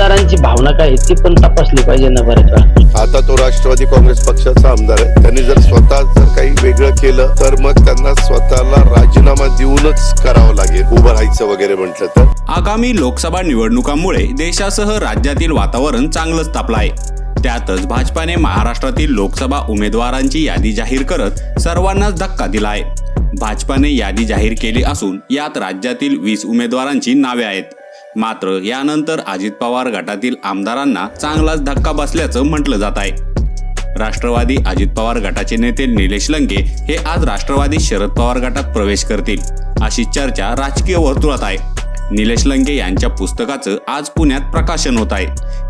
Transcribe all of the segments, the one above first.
मतदारांची भावना काय आहे ती पण तपासली पाहिजे ना बऱ्याच वेळा आता तो राष्ट्रवादी काँग्रेस पक्षाचा आमदार आहे. त्यांनी जर स्वतः जर काही वेगळं केलं तर मग त्यांना स्वतःला राजीनामा देऊनच करावं लागेल. उभं राहायचं वगैरे म्हटलं तर. आगामी लोकसभा निवडणुकांमुळे देशासह राज्यातील वातावरण चांगलंच तापलं आहे त्यातच भाजपाने महाराष्ट्रातील लोकसभा उमेदवारांची यादी जाहीर करत सर्वांनाच धक्का दिला आहे भाजपाने यादी जाहीर केली असून यात राज्यातील वीस उमेदवारांची नावे आहेत. मात्र यानंतर अजित पवार गटातील आमदारांना चांगलाच धक्का बसल्याचं म्हटलं जात आहे. राष्ट्रवादी अजित पवार गटाचे नेते निलेश लंके हे आज राष्ट्रवादी शरद पवार गटात प्रवेश करतील अशी चर्चा राजकीय वर्तुळात आहे. निलेश लंके यांच्या पुस्तकाचं आज पुण्यात प्रकाशन होत आहे.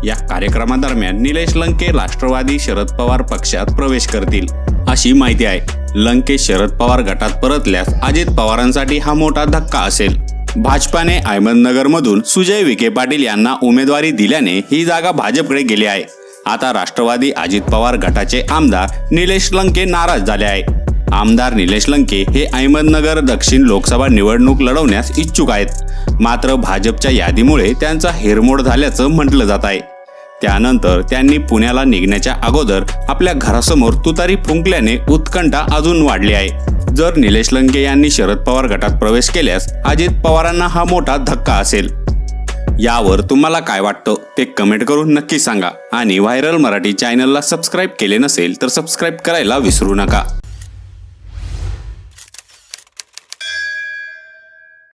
या कार्यक्रमादरम्यान निलेश लंके राष्ट्रवादी शरद पवार पक्षात प्रवेश करतील अशी माहिती आहे. लंके शरद पवार गटात परतल्यास अजित पवारांसाठी हा मोठा धक्का असेल. भाजपाने अहमदनगरमधून सुजय विखे पाटील यांना उमेदवारी दिल्याने ही जागा भाजपकडे गेली आहे. आता राष्ट्रवादी अजित पवार गटाचे आमदार निलेश लंके नाराज झाले आहे. आमदार निलेश लंके हे अहमदनगर दक्षिण लोकसभा निवडणूक लढवण्यास इच्छुक आहेत. मात्र भाजपच्या यादीमुळे त्यांचा हेरमोड झाल्याचं म्हटलं जात आहे. त्यानंतर त्यांनी पुण्याला निघण्याच्या अगोदर आपल्या घरासमोर तुतारी फुंकल्याने उत्कंठा अजून वाढली आहे. जर निलेश लंके यांनी शरद पवार गटात प्रवेश केल्यास अजित पवारांना हा मोठा धक्का असेल. यावर तुम्हाला काय वाटतं ते कमेंट करून नक्की सांगा. आणि व्हायरल मराठी चॅनलला सबस्क्राईब केले नसेल तर सबस्क्राईब करायला विसरू नका.